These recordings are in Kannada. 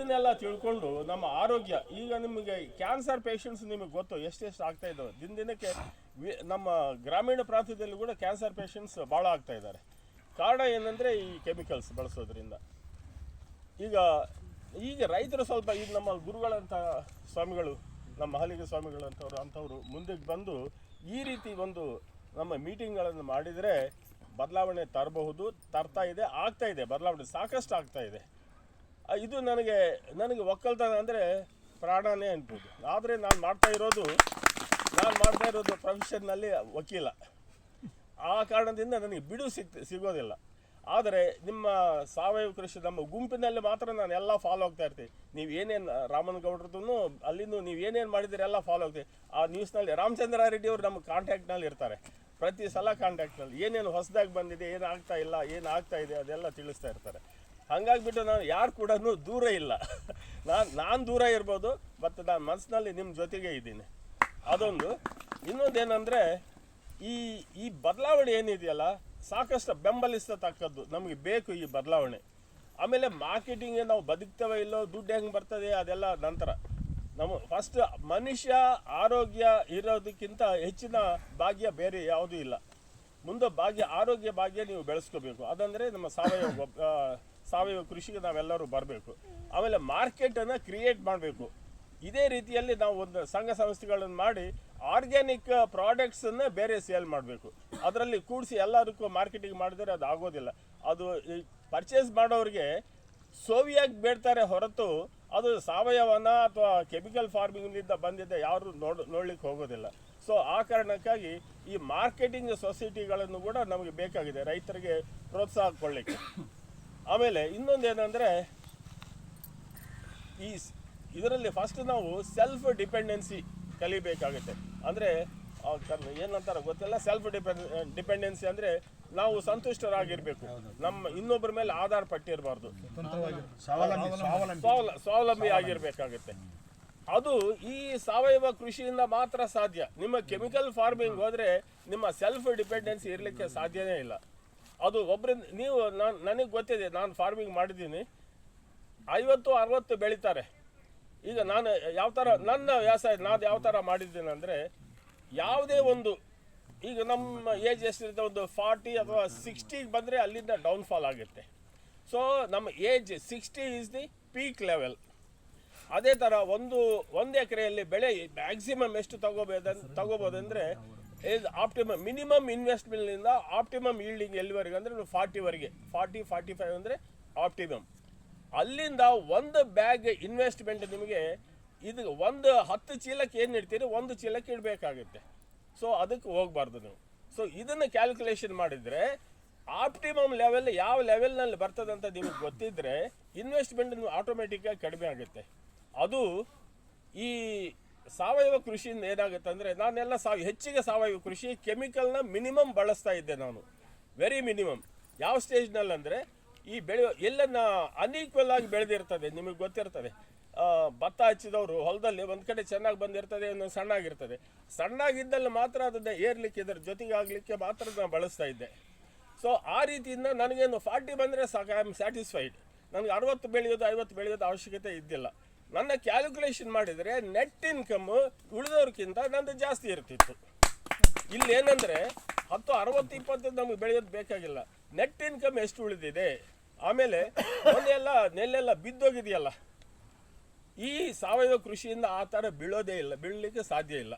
ಇದನ್ನೆಲ್ಲ ತಿಳ್ಕೊಂಡು ನಮ್ಮ ಆರೋಗ್ಯ, ಈಗ ನಿಮಗೆ ಕ್ಯಾನ್ಸರ್ ಪೇಷಂಟ್ಸ್ ನಿಮಗೆ ಗೊತ್ತು ಎಷ್ಟೆಷ್ಟು ಆಗ್ತಾ ಇದ್ದಾವೆ. ದಿನ ದಿನಕ್ಕೆ ನಮ್ಮ ಗ್ರಾಮೀಣ ಪ್ರಾಂತ್ಯದಲ್ಲಿ ಕೂಡ ಕ್ಯಾನ್ಸರ್ ಪೇಷಂಟ್ಸ್ ಭಾಳ ಆಗ್ತಾ ಇದ್ದಾರೆ. ಕಾರಣ ಏನಂದರೆ ಈ ಕೆಮಿಕಲ್ಸ್ ಬಳಸೋದ್ರಿಂದ. ಈಗ ಈಗ ರೈತರು ಸ್ವಲ್ಪ, ಈಗ ನಮ್ಮ ಗುರುಗಳಂತ ಸ್ವಾಮಿಗಳು, ನಮ್ಮ ಹಲಿಗೆ ಸ್ವಾಮಿಗಳಂಥವ್ರು ಅಂಥವ್ರು ಮುಂದಕ್ಕೆ ಬಂದು ಈ ರೀತಿ ಒಂದು ನಮ್ಮ ಮೀಟಿಂಗ್ಗಳನ್ನು ಮಾಡಿದರೆ ಬದಲಾವಣೆ ತರಬಹುದು, ತರ್ತಾ ಇದೆ, ಆಗ್ತಾ ಇದೆ, ಬದಲಾವಣೆ ಸಾಕಷ್ಟು ಆಗ್ತಾ ಇದೆ. ಇದು ನನಗೆ ನನಗೆ ಒಕ್ಕಲ್ತನ ಅಂದರೆ ಪ್ರಾಣನೇ ಅನ್ಬೋದು. ಆದರೆ ನಾನು ಮಾಡ್ತಾ ಇರೋದು, ನಾನು ಮಾಡ್ತಾ ಇರೋದು ಪ್ರೊಫೆಷನ್ನಲ್ಲಿ ವಕೀಲ. ಆ ಕಾರಣದಿಂದ ನನಗೆ ಬಿಡು ಸಿಗ್ ಸಿಗೋದಿಲ್ಲ. ಆದರೆ ನಿಮ್ಮ ಸಾವಯವ ಕೃಷಿ, ನಮ್ಮ ಗುಂಪಿನಲ್ಲಿ ಮಾತ್ರ ನಾನು ಎಲ್ಲ ಫಾಲೋ ಆಗ್ತಾ ಇರ್ತೀನಿ. ನೀವು ಏನೇನು ರಾಮನಗೌಡ್ರದ್ದು ಅಲ್ಲಿಂದ ನೀವು ಏನೇನು ಮಾಡಿದ್ರೆ ಎಲ್ಲ ಫಾಲೋ ಆಗ್ತೀವಿ ಆ ನ್ಯೂಸ್ನಲ್ಲಿ ರಾಮಚಂದ್ರ ರೆಡ್ಡಿ ಅವರು ನಮ್ಮ ಕಾಂಟ್ಯಾಕ್ಟ್ನಲ್ಲಿ ಇರ್ತಾರೆ. ಪ್ರತಿ ಸಲ ಕಾಂಟ್ಯಾಕ್ಟ್ನಲ್ಲಿ ಏನೇನು ಹೊಸದಾಗಿ ಬಂದಿದೆ, ಏನು ಆಗ್ತಾ ಇಲ್ಲ, ಏನು ಇದೆ ಅದೆಲ್ಲ ತಿಳಿಸ್ತಾ ಇರ್ತಾರೆ. ಹಂಗಾಗ್ಬಿಟ್ಟು ನಾನು ಯಾರು ಕೂಡ ದೂರ ಇಲ್ಲ. ನಾನು ನಾನು ದೂರ ಇರ್ಬೋದು ಮತ್ತು ನಾನು ಮನಸ್ಸಿನಲ್ಲಿ ನಿಮ್ಮ ಜೊತೆಗೆ ಇದ್ದೀನಿ. ಅದೊಂದು. ಇನ್ನೊಂದೇನೆಂದರೆ, ಈ ಈ ಬದಲಾವಣೆ ಏನಿದೆಯಲ್ಲ, ಸಾಕಷ್ಟು ಬೆಂಬಲಿಸತಕ್ಕದ್ದು ನಮಗೆ ಬೇಕು ಈ ಬದಲಾವಣೆ. ಆಮೇಲೆ ಮಾರ್ಕೆಟಿಂಗ್ ನಾವು ಬದುಕ್ತೇವೆ ಇಲ್ಲೋ, ದುಡ್ಡು ಹೆಂಗೆ ಬರ್ತದೆ ಅದೆಲ್ಲ ನಂತರ. ನಮ್ಮ ಫಸ್ಟ್ ಮನುಷ್ಯ ಆರೋಗ್ಯ ಇರೋದಕ್ಕಿಂತ ಹೆಚ್ಚಿನ ಭಾಗ್ಯ ಬೇರೆ ಯಾವುದೂ ಇಲ್ಲ. ಮುಂದೆ ಭಾಗ್ಯ, ಆರೋಗ್ಯ ಭಾಗ್ಯ ನೀವು ಬೆಳೆಸ್ಕೋಬೇಕು. ಅದಂದರೆ ನಮ್ಮ ಸಾವಯವ ಸಾವಯವ ಕೃಷಿಗೆ ನಾವೆಲ್ಲರೂ ಬರಬೇಕು. ಆಮೇಲೆ ಮಾರ್ಕೆಟನ್ನು ಕ್ರಿಯೇಟ್ ಮಾಡಬೇಕು. ಇದೇ ರೀತಿಯಲ್ಲಿ ನಾವು ಒಂದು ಸಂಘ ಸಂಸ್ಥೆಗಳನ್ನು ಮಾಡಿ ಆರ್ಗ್ಯಾನಿಕ್ ಪ್ರಾಡಕ್ಟ್ಸನ್ನು ಬೇರೆ ಸೇಲ್ ಮಾಡಬೇಕು. ಅದರಲ್ಲಿ ಕೂಡಿಸಿ ಎಲ್ಲದಕ್ಕೂ ಮಾರ್ಕೆಟಿಂಗ್ ಮಾಡಿದರೆ ಅದು ಆಗೋದಿಲ್ಲ. ಅದು ಪರ್ಚೇಸ್ ಮಾಡೋರಿಗೆ ಸೋವಿಯಾಗಿ ಬೇಡ್ತಾರೆ ಹೊರತು ಅದು ಸಾವಯವನ ಅಥವಾ ಕೆಮಿಕಲ್ ಫಾರ್ಮಿಂಗ್ನಿಂದ ಬಂದಿದ್ದ ಯಾರು ನೋಡ್ ನೋಡ್ಲಿಕ್ಕೆ ಹೋಗೋದಿಲ್ಲ. ಸೊ ಆ ಕಾರಣಕ್ಕಾಗಿ ಈ ಮಾರ್ಕೆಟಿಂಗ್ ಸೊಸೈಟಿಗಳನ್ನು ಕೂಡ ನಮಗೆ ಬೇಕಾಗಿದೆ ರೈತರಿಗೆ ಪ್ರೋತ್ಸಾಹ ಕೊಡಲಿಕ್ಕೆ. ಆಮೇಲೆ ಇನ್ನೊಂದು ಏನಂದ್ರೆ ಈ ಇದರಲ್ಲಿ ಫಸ್ಟ್ ನಾವು ಸೆಲ್ಫ್ ಡಿಪೆಂಡೆನ್ಸಿ ಕಲಿಬೇಕಾಗುತ್ತೆ. ಅಂದರೆ ಏನಂತಾರೆ ಗೊತ್ತಿಲ್ಲ ಸೆಲ್ಫ್ ಡಿಪೆಂಡ್ ಡಿಪೆಂಡೆನ್ಸಿ ಅಂದರೆ ನಾವು ಸಂತುಷ್ಟರಾಗಿರ್ಬೇಕು. ನಮ್ಮ ಇನ್ನೊಬ್ಬರ ಮೇಲೆ ಆಧಾರ ಪಟ್ಟಿರಬಾರ್ದು. ಸ್ವಾವಲಂಬಿ. ಸ್ವಾವಲಂಬಿ. ಸ್ವಾವಲಂಬಿ ಆಗಿರ್ಬೇಕಾಗುತ್ತೆ. ಅದು ಈ ಸಾವಯವ ಕೃಷಿಯಿಂದ ಮಾತ್ರ ಸಾಧ್ಯ. ನಿಮ್ಮ ಕೆಮಿಕಲ್ ಫಾರ್ಮಿಂಗ್ ಹೋದ್ರೆ ನಿಮ್ಮ ಸೆಲ್ಫ್ ಡಿಪೆಂಡೆನ್ಸಿ ಇರಲಿಕ್ಕೆ ಸಾಧ್ಯನೇ ಇಲ್ಲ. ಅದು ಒಬ್ಬರಿಂದ ನೀವು ನಾನು, ನನಗೆ ಗೊತ್ತಿದೆ, ನಾನು ಫಾರ್ಮಿಂಗ್ ಮಾಡಿದ್ದೀನಿ. ಐವತ್ತು, ಅರವತ್ತು ಬೆಳೀತಾರೆ. ಈಗ ನಾನು ಯಾವ ಥರ ನನ್ನ ವ್ಯವಸಾಯ, ನಾನು ಯಾವ ಥರ ಮಾಡಿದ್ದೀನಿ ಅಂದರೆ, ಯಾವುದೇ ಒಂದು, ಈಗ ನಮ್ಮ ಏಜ್ ಎಷ್ಟಿರುತ್ತೆ, ಒಂದು ಫಾರ್ಟಿ ಅಥವಾ ಸಿಕ್ಸ್ಟಿಗೆ ಬಂದರೆ ಅಲ್ಲಿಂದ ಡೌನ್ಫಾಲ್ ಆಗುತ್ತೆ. ಸೊ ನಮ್ಮ age sixty is the peak level ಅದೇ ಥರ ಒಂದು ಒಂದು ಎಕರೆಯಲ್ಲಿ ಬೆಳೆ ಮ್ಯಾಕ್ಸಿಮಮ್ ಎಷ್ಟು ತಗೋಬೋದು, ತಗೋಬೋದಂದರೆ ಇದು ಆಪ್ಟಿಮಮ್ ಮಿನಿಮಮ್ ಇನ್ವೆಸ್ಟ್ಮೆಂಟ್ನಿಂದ ಆಪ್ಟಿಮಮ್ ಈಲ್ಡಿಂಗ್ ಎಲ್ಲಿವರೆಗೆ ಅಂದರೆ ಫಾರ್ಟಿವರೆಗೆ ಫಾರ್ಟಿ ಫಾರ್ಟಿ ಫೈವ್ ಅಂದರೆ ಆಪ್ಟಿಮಮ್ ಅಲ್ಲಿಂದ ಒಂದು ಬ್ಯಾಗ್ ಇನ್ವೆಸ್ಟ್ಮೆಂಟ್ ನಿಮಗೆ ಇದು ಒಂದು ಹತ್ತು ಚೀಲಕ್ಕೆ ಏನು ಇಡ್ತೀರಿ? ಒಂದು ಚೀಲಕ್ಕೆ ಇಡಬೇಕಾಗುತ್ತೆ. ಸೊ ಅದಕ್ಕೆ ಹೋಗಬಾರ್ದು ನೀವು. ಸೊ ಇದನ್ನು ಕ್ಯಾಲ್ಕುಲೇಷನ್ ಮಾಡಿದರೆ ಆಪ್ಟಿಮಮ್ ಲೆವೆಲ್ ಯಾವ ಲೆವೆಲ್ನಲ್ಲಿ ಬರ್ತದೆ ಅಂತ ನಿಮಗೆ ಗೊತ್ತಿದ್ದರೆ ಇನ್ವೆಸ್ಟ್ಮೆಂಟ್ ನೀವು ಆಟೋಮೆಟಿಕ್ಕಾಗಿ ಕಡಿಮೆ ಆಗುತ್ತೆ. ಅದು ಈ ಸಾವಯವ ಕೃಷಿಯಿಂದ ಏನಾಗುತ್ತೆ ಅಂದರೆ ನಾನೆಲ್ಲ ಸಾವ, ಹೆಚ್ಚಿಗೆ ಸಾವಯವ ಕೃಷಿ ಕೆಮಿಕಲ್ನ ಮಿನಿಮಮ್ ಬಳಸ್ತಾ ಇದ್ದೆ ನಾನು. ವೆರಿ ಮಿನಿಮಮ್ ಯಾವ ಸ್ಟೇಜ್ನಲ್ಲಿ ಅಂದರೆ, ಈ ಬೆಳೆ ಎಲ್ಲನ್ನ ಅನ್ಈಕ್ವಲ್ ಆಗಿ ಬೆಳೆದಿರ್ತದೆ, ನಿಮಗೆ ಗೊತ್ತಿರ್ತದೆ. ಭತ್ತ ಹಚ್ಚಿದವರು ಹೊಲದಲ್ಲಿ ಒಂದು ಕಡೆ ಚೆನ್ನಾಗಿ ಬಂದಿರ್ತದೆ, ಇನ್ನೊಂದು ಸಣ್ಣಾಗಿರ್ತದೆ. ಸಣ್ಣಾಗಿದ್ದಲ್ಲಿ ಮಾತ್ರ ಅದನ್ನು ಏರ್ಲಿಕ್ಕೆ, ಇದರ ಜೊತೆಗೆ ಆಗಲಿಕ್ಕೆ ಮಾತ್ರ ನಾನು ಬಳಸ್ತಾ ಇದ್ದೆ. ಸೊ ಆ ರೀತಿಯಿಂದ ನನಗೇನು ಫಾರ್ಟಿ ಬಂದರೆ ಸಾಕು ಐ ಆಮ್ ಸ್ಯಾಟಿಸ್ಫೈಡ್ ನನಗೆ ಅರವತ್ತು ಬೆಳೆಯೋದು, ಐವತ್ತು ಬೆಳೆಯೋದು ಅವಶ್ಯಕತೆ ಇದ್ದಿಲ್ಲ. ನನ್ನ ಕ್ಯಾಲ್ಕುಲೇಷನ್ ಮಾಡಿದರೆ ನೆಟ್ ಇನ್ಕಮ್ ಉಳಿದವ್ರಿಗಿಂತ ನಂದು ಜಾಸ್ತಿ ಇರ್ತಿತ್ತು. ಇಲ್ಲಿ ಏನಂದರೆ ಹತ್ತು ಅರವತ್ತು ಇಪ್ಪತ್ತು ನಮಗೆ ಬೆಳೆಯೋದು ಬೇಕಾಗಿಲ್ಲ. ನೆಟ್ ಇನ್ಕಮ್ ಎಷ್ಟು ಉಳಿದಿದೆ? ಆಮೇಲೆ ಮೊನ್ನೆಲ್ಲ ನೆಲ್ಲೆಲ್ಲ ಬಿದ್ದೋಗಿದೆಯಲ್ಲ. ಈ ಸಾವಯವ ಕೃಷಿಯಿಂದ ಆ ಥರ ಬೀಳೋದೇ ಇಲ್ಲ, ಬೀಳಲಿಕ್ಕೆ ಸಾಧ್ಯ ಇಲ್ಲ.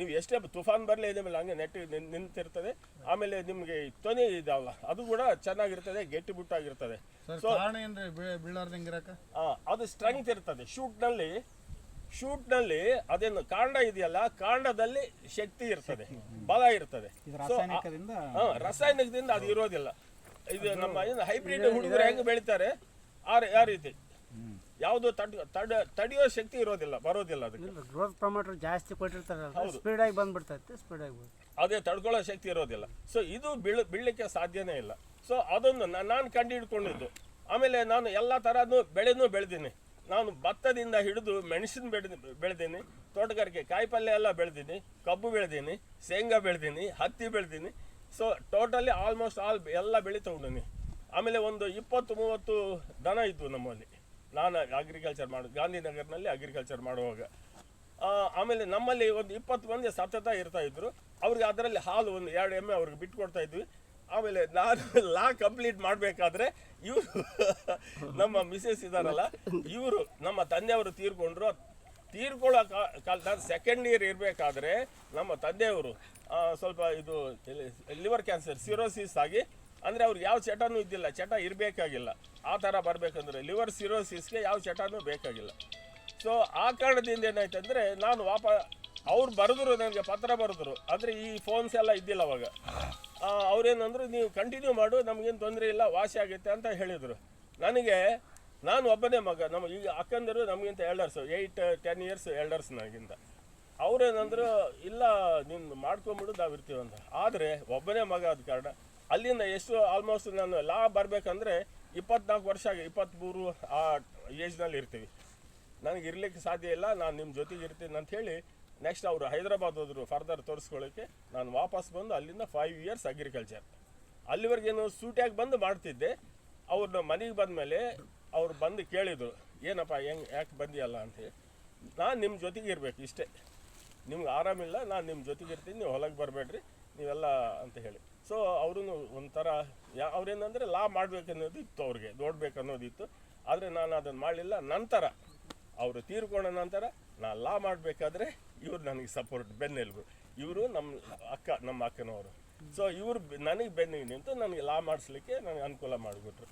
ನೀವು ಎಷ್ಟೇ ತುಫಾನ್ ಬರಲಿ ಮೇಲೆ ಹಂಗೆ ನೆಟ್ ನಿಂತಿರ್ತದೆ. ಆಮೇಲೆ ನಿಮಗೆ ತೊನೆ ಇದಾವಲ್ಲ ಅದು ಕೂಡ ಚೆನ್ನಾಗಿರ್ತದೆ ಗಟ್ಟಿ ಬುಟ್ಟಾಗಿರ್ತದೆ. ಸರ್ ಸೊ ಅದು ಸ್ಟ್ರೆಂಗ್ತ್ ಇರ್ತದೆ. ಶೂಟ್ನಲ್ಲಿ ಶೂಟ್ನಲ್ಲಿ ಅದೇನು ಕಾಂಡ ಇದೆಯಲ್ಲ ಕಾಂಡದಲ್ಲಿ ಶಕ್ತಿ ಇರ್ತದೆ ಬಲ ಇರ್ತದೆ. ರಾಸಾಯನಿಕದಿಂದ ಅದು ಇರೋದಿಲ್ಲ. ಇದು ನಮ್ಮ ಏನು ಹೈಬ್ರಿಡ್ ಹುಡುಗರು ಹೆಂಗ್ ಬೆಳಿತಾರೆ? ಆ ರೀ- ಆ ರೀತಿ. ಯಾವುದು ತಡ್ ತಡ ತಡೆಯೋ ಶಕ್ತಿ ಇರೋದಿಲ್ಲ ಬರೋದಿಲ್ಲ ಅದಕ್ಕೆ. ಗ್ರೋತ್ ಪ್ರಮೋಟರ್ ಜಾಸ್ತಿ ಕೊಟ್ಟಿರ್ತಾರಲ್ಲ ಸ್ಪೀಡಾಗಿ ಬಂದ್ಬಿಡ್ತೈತೆ ಸ್ಪೀಡಾಗಿ ಬಂದು ಅದೇ ತಡ್ಕೊಳ್ಳೋ ಶಕ್ತಿ ಇರೋದಿಲ್ಲ. ಸೊ ಇದು ಬೀಳ ಬೀಳಲಿಕ್ಕೆ ಸಾಧ್ಯನೇ ಇಲ್ಲ. ಸೊ ಅದೊಂದು ನಾನು ಕಂಡು ಹಿಡ್ಕೊಂಡಿದ್ದು ಆಮೇಲೆ ನಾನು ಎಲ್ಲ ಥರನೂ ಬೆಳೆನೂ ಬೆಳೆದೀನಿ. ನಾನು ಭತ್ತದಿಂದ ಹಿಡಿದು ಮೆಣಸಿನ ಬೆಳೆ ಬೆಳೆದೀನಿ ತೋಟಗಾರಿಕೆ ಕಾಯಿಪಲ್ಯ ಎಲ್ಲ ಬೆಳೆದೀನಿ ಕಬ್ಬು ಬೆಳೆದೀನಿ ಶೇಂಗಾ ಬೆಳೆದೀನಿ ಹತ್ತಿ ಬೆಳೆದೀನಿ. ಸೊ ಟೋಟಲಿ ಆಲ್ಮೋಸ್ಟ್ ಆಲ್ ಎಲ್ಲ ಬೆಳೆ ತಗೊಂಡಿನಿ. ಆಮೇಲೆ ಒಂದು ಇಪ್ಪತ್ತು ಮೂವತ್ತು ದನ ಇದ್ವು ನಮ್ಮಲ್ಲಿ. ನಾನು ಅಗ್ರಿಕಲ್ಚರ್ ಮಾಡೋದು. ಗಾಂಧಿನಗರ್ನಲ್ಲಿ ಅಗ್ರಿಕಲ್ಚರ್ ಮಾಡುವಾಗ. ಆಮೇಲೆ ನಮ್ಮಲ್ಲಿ ಒಂದು ಇಪ್ಪತ್ತು ಮಂದಿ ಸತತ ಇರ್ತಾ ಇದ್ರು. ಅವ್ರಿಗೆ ಅದರಲ್ಲಿ ಹಾಲು ಒಂದು ಎರಡು ಎಮ್ಮೆ ಅವ್ರಿಗೆ ಬಿಟ್ಟು ಇದ್ವಿ. ಆಮೇಲೆ ನಾನು ಲಾ ಕಂಪ್ಲೀಟ್ ಮಾಡಬೇಕಾದ್ರೆ ಇವರು ನಮ್ಮ ಮಿಸಸ್ ಇದಾರಲ್ಲ ಇವರು ನಮ್ಮ ತಂದೆಯವರು ತೀರ್ಕೊಂಡ್ರು. ತೀರ್ಕೊಳ್ಳೋ ಕಾಲ ನಾನು ಸೆಕೆಂಡ್ ಇಯರ್ ಇರಬೇಕಾದ್ರೆ ನಮ್ಮ ತಂದೆಯವರು ಸ್ವಲ್ಪ ಇದು ಲಿವರ್ ಕ್ಯಾನ್ಸರ್ ಸಿರೋಸಿಸ್ ಆಗಿ ಅಂದರೆ ಅವ್ರಿಗೆ ಯಾವ ಚಟನೂ ಇದ್ದಿಲ್ಲ, ಚಟ ಇರಬೇಕಾಗಿಲ್ಲ. ಆ ಥರ ಬರಬೇಕಂದ್ರೆ ಲಿವರ್ ಸಿರೋಸಿಸ್ಗೆ ಯಾವ ಚಟನೂ ಬೇಕಾಗಿಲ್ಲ. ಸೊ ಆ ಕಾರಣದಿಂದ ಏನಾಯ್ತಂದರೆ ನಾನು ವಾಪ, ಅವ್ರು ಬರೆದ್ರು, ನನಗೆ ಪತ್ರ ಬರೆದ್ರು, ಆದರೆ ಈ ಫೋನ್ಸ್ ಎಲ್ಲ ಇದ್ದಿಲ್ಲ ಅವಾಗ. ಅವ್ರೇನಂದ್ರು, ನೀವು ಕಂಟಿನ್ಯೂ ಮಾಡು, ನಮಗೇನು ತೊಂದರೆ ಇಲ್ಲ, ವಾಸಿ ಆಗುತ್ತೆ ಅಂತ ಹೇಳಿದರು. ನನಗೆ, ನಾನು ಒಬ್ಬನೇ ಮಗ, ನಮ್ಮ ಈಗ ಅಕ್ಕಂದರು ನಮಗಿಂತ elders eight ten years elders ನನಗಿಂತ ಅವರೇನಂದ್ರು, ಇಲ್ಲ, ನೀನು ಮಾಡ್ಕೊಂಬಿಡು ನಾವು ಇರ್ತೀವಂತ ಅಂತ ಆದರೆ, ಒಬ್ಬನೇ ಮಗ ಆದ ಕಾರಣ ಅಲ್ಲಿಂದ ಎಷ್ಟು ಆಲ್ಮೋಸ್ಟ್ ನಾನು ಲಾ ಬರಬೇಕಂದ್ರೆ ಇಪ್ಪತ್ನಾಲ್ಕು ವರ್ಷ ಆಗಿ ಇಪ್ಪತ್ತ್ಮೂರು ಆ ಏಜ್ನಲ್ಲಿ ಇರ್ತೀವಿ. ನನಗೆ ಇರಲಿಕ್ಕೆ ಸಾಧ್ಯ ಇಲ್ಲ, ನಾನು ನಿಮ್ಮ ಜೊತೆಗೆ ಇರ್ತೀನಿ ಅಂತ ಹೇಳಿ ನೆಕ್ಸ್ಟ್ ಅವರು ಹೈದರಾಬಾದ್ ಹೋದರು ಫರ್ದರ್ ತೋರಿಸ್ಕೊಳ್ಳೋಕ್ಕೆ, ನಾನು ವಾಪಸ್ ಬಂದು ಅಲ್ಲಿಂದ ಫೈವ್ ಇಯರ್ಸ್ ಅಗ್ರಿಕಲ್ಚರ್ ಅಲ್ಲಿವರೆಗೇನು ಸೂಟ್ಯಾಗಿ ಬಂದು ಮಾಡ್ತಿದ್ದೆ. ಅವ್ರನ್ನ ಮನೆಗೆ ಬಂದಮೇಲೆ ಅವ್ರು ಬಂದು ಕೇಳಿದರು, ಏನಪ್ಪ, ಹೆಂಗೆ, ಯಾಕೆ ಬಂದಿಯಲ್ಲ? ಅಂತೇಳಿ ನಾನು ನಿಮ್ಮ ಜೊತೆಗೆ ಇರಬೇಕು ಇಷ್ಟೇ. ನಿಮ್ಗೆ ಆರಾಮಿಲ್ಲ, ನಾನು ನಿಮ್ಮ ಜೊತೆಗೆ ಇರ್ತೀನಿ, ನೀವು ಹೊಲಕ್ಕೆ ಬರಬೇಡ್ರಿ. ನೀವೆಲ್ಲ ಅಂತ ಹೇಳಿ. ಸೊ ಅವರು ಒಂಥರ, ಯಾ, ಅವ್ರೇನಂದರೆ ಲಾ ಮಾಡಬೇಕನ್ನೋದು ಇತ್ತು ಅವ್ರಿಗೆ ಇತ್ತು ಆದರೆ ನಾನು ಅದನ್ನು ಮಾಡಲಿಲ್ಲ. ನಂತರ ಅವರು ತೀರ್ಕೊಂಡ ನಂತರ ನಾನು ಲಾ ಮಾಡಬೇಕಾದ್ರೆ ಇವರು ನನಗೆ ಸಪೋರ್ಟ್ ಬೆನ್ನೆಲುಬು. ಇವರು ನಮ್ಮ ಅಕ್ಕ, ನಮ್ಮ ಅಕ್ಕನವರು. ಸೊ ಇವರು ನನಗೆ ಬೆನ್ನಿಗೆ ನಿಂತು ನನಗೆ ಲಾ ಮಾಡಿಸ್ಲಿಕ್ಕೆ ನನಗೆ ಅನುಕೂಲ ಮಾಡಿಬಿಟ್ರು.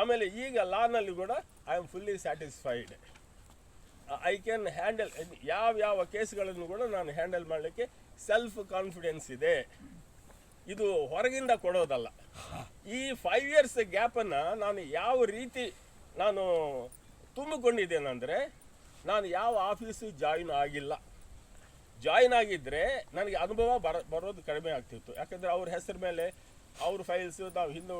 ಆಮೇಲೆ ಈಗ ಲಾನಲ್ಲಿ ಕೂಡ I am fully satisfied I can handle ಯಾವ ಯಾವ ಕೇಸ್ಗಳನ್ನು ಕೂಡ ನಾನು ಹ್ಯಾಂಡಲ್ ಮಾಡಲಿಕ್ಕೆ ಸೆಲ್ಫ್ ಕಾನ್ಫಿಡೆನ್ಸ್ ಇದೆ. ಇದು ಹೊರಗಿಂದ ಕೊಡೋದಲ್ಲ. ಈ ಫೈವ್ ಇಯರ್ಸ್ ಗ್ಯಾಪನ್ನು ನಾನು ಯಾವ ರೀತಿ ನಾನು ತುಂಬಿಕೊಂಡಿದ್ದೇನೆಂದರೆ, ನಾನು ಯಾವ ಆಫೀಸು ಜಾಯಿನ್ ಆಗಿಲ್ಲ. ಜಾಯಿನ್ ಆಗಿದ್ದರೆ ನನಗೆ ಅನುಭವ ಬರ, ಬರೋದು ಕಡಿಮೆ ಆಗ್ತಿತ್ತು. ಯಾಕಂದರೆ ಅವ್ರ ಹೆಸರು ಮೇಲೆ ಅವ್ರ ಫೈಲ್ಸು ನಾವು ಹಿಂದೆ